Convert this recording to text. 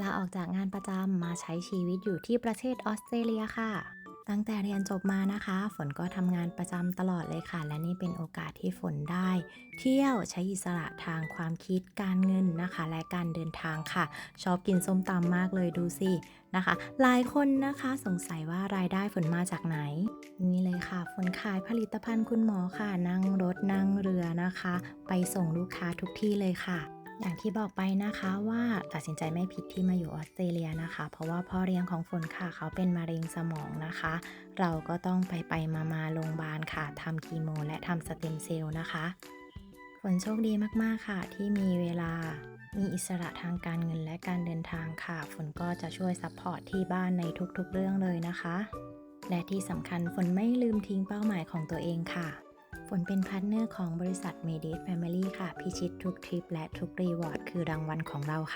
ลาออกจากงานประจำมาใช้ชีวิตอยู่ที่ประเทศออสเตรเลียค่ะ ตั้งแต่เรียนจบมานะคะ ฝนก็ทำงานประจำตลอดเลยค่ะ และนี่เป็นโอกาสที่ฝนได้ เที่ยวใช้อิสระทางความคิดการเงินนะคะ และการเดินทางค่ะ ชอบกินส้มตำมากเลยดูสินะคะ หลายคนนะคะสงสัยว่ารายได้ฝนมาจากไหน นี่เลยค่ะ ฝนขายผลิตภัณฑ์คุณหมอค่ะ นั่งรถนั่งเรือนะคะ ไปส่งลูกค้าทุกที่เลยค่ะ อย่างที่บอกไปนะคะว่าตัดสินใจไม่ผิดที่มาอยู่ออสเตรเลียนะคะ เพราะว่าพ่อเลี้ยงของฝนค่ะเขาเป็นมะเร็งสมองนะคะ เราก็ต้องไปไปมามาโรงพยาบาลค่ะทำคีโม และทำสเต็มเซลล์นะคะ ฝนโชคดีมากๆค่ะ ที่มีเวลามีอิสระทางการเงินและการเดินทางค่ะ ฝนก็จะช่วยซัพพอร์ตที่บ้านในทุกๆเรื่องเลยนะคะ และที่สำคัญฝนไม่ลืมทิ้งเป้าหมายของตัวเองค่ะ ฝนเป็นพาร์ทเนอร์ของบริษัท m e d i t Family ค่ะ พิชิตทุกทริปและทุกรีวอร์ดคือรางวัลของเราค่ะ